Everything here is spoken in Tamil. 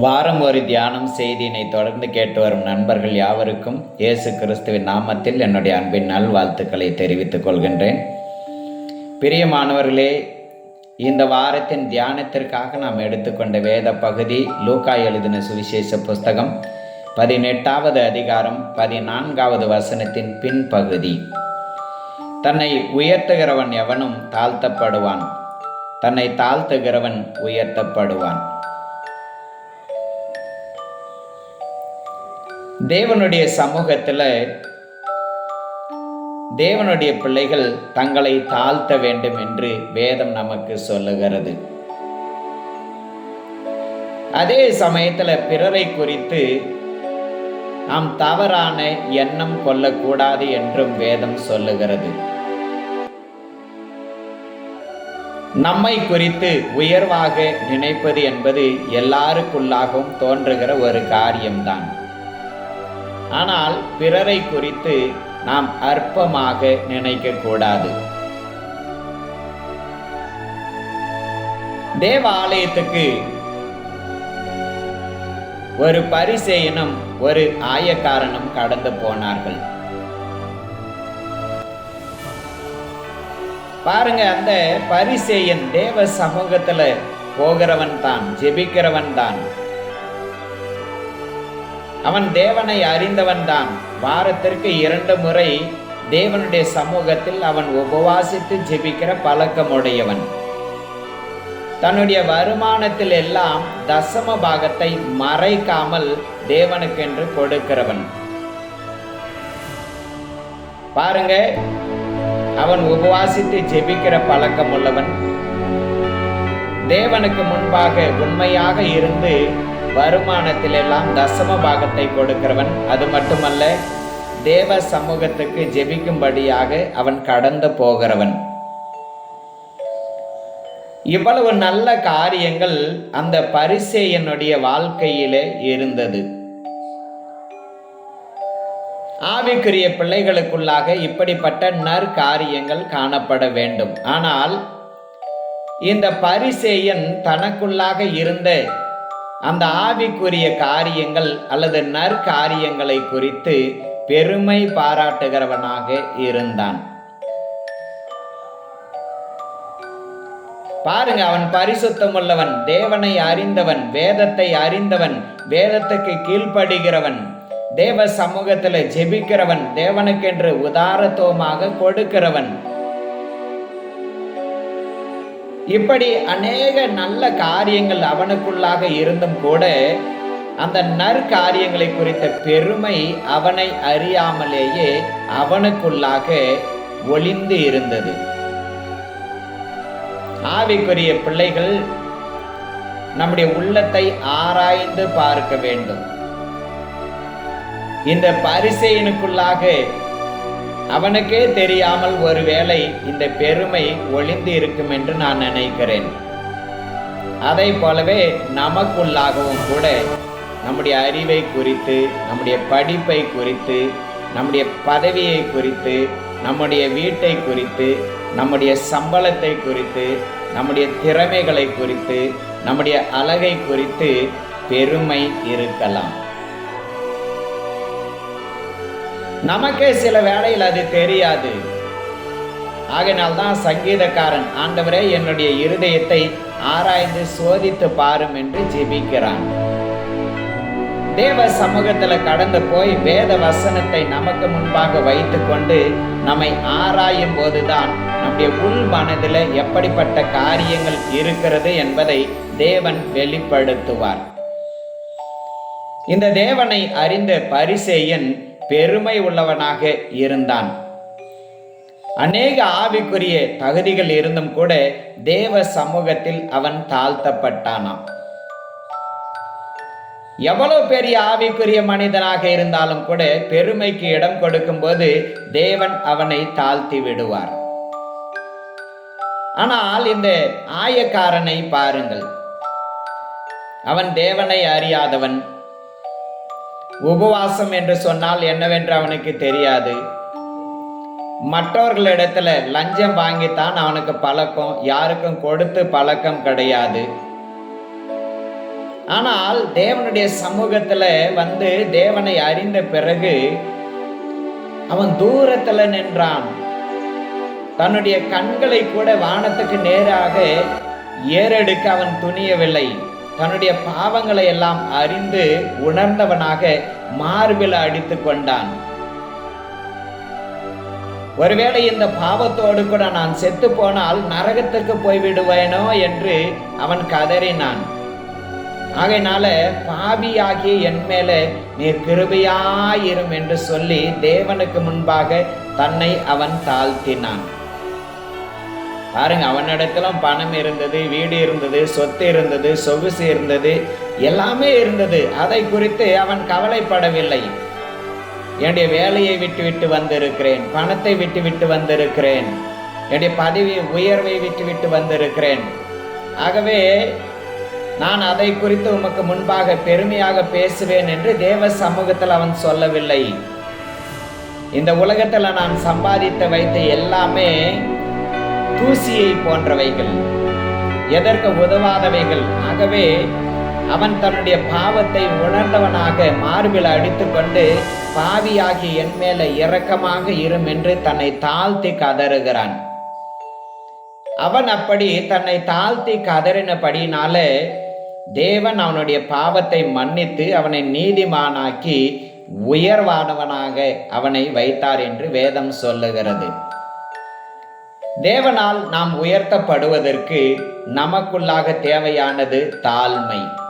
வாரம் ஒரு தியானம் செய்தியினை தொடர்ந்து கேட்டு வரும் நண்பர்கள் யாவருக்கும் இயேசு கிறிஸ்துவின் நாமத்தில் என்னுடைய அன்பின் நல்வாழ்த்துக்களை தெரிவித்துக் கொள்கின்றேன். பிரியமானவர்களே இந்த வாரத்தின் தியானத்திற்காக நாம் எடுத்துக்கொண்ட வேத பகுதி லூக்கா எழுதின சுவிசேஷ புஸ்தகம் பதினெட்டாவது அதிகாரம் பதினான்காவது வசனத்தின் பின்பகுதி. தன்னை உயர்த்துகிறவன் எவனும் தாழ்த்தப்படுவான். தன்னை தாழ்த்துகிறவன் உயர்த்தப்படுவான். தேவனுடைய சமூகத்தில் தேவனுடைய பிள்ளைகள் தங்களை தாழ்த்த வேண்டும் என்று வேதம் நமக்கு சொல்லுகிறது. அதே சமயத்தில் பிறரை குறித்து நாம் தவறான எண்ணம் கொள்ளக்கூடாது என்றும் வேதம் சொல்லுகிறது. நம்மை குறித்து உயர்வாக நினைப்பது என்பது எல்லாருக்குள்ளாகவும் தோன்றுகிற ஒரு காரியம்தான். ஆனால் பிறரை குறித்து நாம் அற்பமாக நினைக்கக்கூடாது தேவாலயத்துக்கு ஒரு பரிசேயனும் ஒரு ஆயக்காரனும் கடந்து போனார்கள். பாருங்க அந்த பரிசேயன் தேவ சமூகத்துல போகிறவன் தான் ஜெபிக்கிறவன் தான் அவன் தேவனை அறிந்தவன்தான். வாரத்திற்கு இரண்டு முறை தேவனுடைய சமூகத்தில் அவன் உபவாசித்து ஜெபிக்கிற பழக்கமுடையவன். தன்னுடைய வருமானத்தில் எல்லாம் தசம பாகத்தை மறைக்காமல் தேவனுக்கென்று கொடுக்கிறவன். பாருங்க அவன் உபவாசித்து ஜெபிக்கிற பழக்கம் உள்ளவன் தேவனுக்கு முன்பாக உண்மையாக இருந்து வருமானத்தில் எல்லாம் தசம பாகத்தை கொடுக்கிறவன். அது மட்டுமல்ல தேவ சமூகத்துக்கு ஜெபிக்கும்படியாக அவன் கடந்து போகிறவன். இவ்வளவு நல்ல காரியங்கள் அந்த பரிசேயனுடைய வாழ்க்கையிலே இருந்தது. ஆவிக்குரிய பிள்ளைகளுக்குள்ளாக இப்படிப்பட்ட நற்காரியங்கள் காணப்பட வேண்டும். ஆனால் இந்த பரிசேயன் தனக்குள்ளாக இருந்த அந்த ஆவிக்குரிய காரியங்கள் அல்லது நற்காரியங்களை குறித்து பெருமை பாராட்டுகிறவனாக இருந்தான். பாருங்க அவன் பரிசுத்தம் உள்ளவன் தேவனை அறிந்தவன் வேதத்தை அறிந்தவன் வேதத்துக்கு கீழ்ப்படுகிறவன் தேவ சமூகத்தில் ஜெபிக்கிறவன் தேவனுக்கென்று உதாரத்துவமாக கொடுக்கிறவன் இப்படி அநேக நல்ல காரியங்கள் அவனுக்குள்ளாக இருந்தும் கூட அந்த நற்காரியங்களை குறித்த பெருமை அவனை அறியாமலேயே அவனுக்குள்ளாக ஒளிந்து இருந்தது. ஆவிக்குரிய பிள்ளைகள் நம்முடைய உள்ளத்தை ஆராய்ந்து பார்க்க வேண்டும். இந்த பரிசெயனுக்குள்ளாக அவனுக்கே தெரியாமல் ஒருவேளை இந்த பெருமை ஒளிந்து இருக்கும் என்று நான் நினைக்கிறேன். அதை போலவே நமக்குள்ளாகவும் கூட நம்முடைய அறிவை குறித்து நம்முடைய படிப்பை குறித்து நம்முடைய பதவியை குறித்து நம்முடைய வீட்டை குறித்து நம்முடைய சம்பளத்தை குறித்து நம்முடைய திறமைகளை குறித்து நம்முடைய அழகை குறித்து பெருமை இருக்கலாம். நமக்கே சில வேளையில் அது தெரியாது. ஆகையினால்தான் சங்கீதக்காரன் ஆண்டவரே என்னுடைய இருதயத்தை ஆராய்ந்து சோதித்து பாரும் என்று ஜெபிக்கிறான். தேவ சமூகத்துல கடந்து போய் வேத வசனத்தை நமக்கு முன்பாக வைத்துக்கொண்டு நம்மை ஆராயும் போதுதான் நம்முடைய உள் மனதில் எப்படிப்பட்ட காரியங்கள் இருக்கிறது என்பதை தேவன் வெளிப்படுத்துவார். இந்த தேவனை அறிந்த பரிசேயன் பெருமை உள்ளவனாக இருந்தான். அநேக ஆவிக்குரிய தகுதிகள் இருந்தும் கூட தேவ சமூகத்தில் அவன் தாழ்த்தப்பட்டானாம். எவ்வளவு பெரிய ஆவிக்குரிய மனிதனாக இருந்தாலும் கூட பெருமைக்கு இடம் கொடுக்கும்போது தேவன் அவனை தாழ்த்தி விடுவார். ஆனால் இந்த ஆயக்காரனை பாருங்கள். அவன் தேவனை அறியாதவன் உபவாசம் என்று சொன்னால் என்னவென்று அவனுக்கு தெரியாது. மற்றவர்களிடத்துல லஞ்சம் வாங்கித்தான் அவனுக்கு பழக்கம் யாருக்கும் கொடுத்து பழக்கம் கிடையாது. ஆனால் தேவனுடைய சமூகத்துல வந்து தேவனை அறிந்த பிறகு அவன் தூரத்துல நின்றான். தன்னுடைய கண்களை கூட வானத்துக்கு நேராக ஏறெடுக்க அவன் துணியவில்லை. தன்னுடைய பாவங்களை எல்லாம் அறிந்து உணர்ந்தவனாக மார்பில் அடித்து கொண்டான். ஒருவேளை இந்த பாவத்தோடு கூட நான் செத்து போனால் நரகத்துக்கு போய்விடுவேனோ என்று அவன் கதறினான். ஆகையினால பாவியாகிய என் மேலே நீர் கிருபையாயிரும் என்று சொல்லி தேவனுக்கு முன்பாக தன்னை அவன் தாழ்த்தினான். பாருங்க அவனிடத்திலும் பணம் இருந்தது வீடு இருந்தது சொத்து இருந்தது சொகுசு இருந்தது எல்லாமே இருந்தது. அதை குறித்து அவன் கவலைப்படவில்லை. என்னுடைய வேலையை விட்டு விட்டு வந்திருக்கிறேன் பணத்தை விட்டு விட்டு வந்திருக்கிறேன். என்னுடைய பதவி உயர்வை விட்டு விட்டு வந்திருக்கிறேன். ஆகவே நான் அதை குறித்து உமக்கு முன்பாக பெருமையாக பேசுவேன் என்று தேவ சமூகத்தில் அவன் சொல்லவில்லை. இந்த உலகத்தில் நான் சம்பாதித்து வைத்த எல்லாமே தூசியை போன்றவைகள். எதற்கு உதவாதவைகள்? ஆகவே அவன் தன்னுடைய பாவத்தை உணர்ந்தவனாக மார்பில் அடித்துக்கொண்டு பாவியாகி என் மேல இரக்கமாக இரும் என்று தன்னை தாழ்த்தி கதறுகிறான். அவன் அப்படி தன்னை தாழ்த்தி கதறினபடினாலே தேவன் அவனுடைய பாவத்தை மன்னித்து அவனை நீதிமானாக்கி உயர்வானவனாக அவனை வைத்தார் என்று வேதம் சொல்லுகிறது. தேவனால் நாம் உயர்த்தப்படுவதற்கு நமக்குள்ளாக தேவையானது தாழ்மை.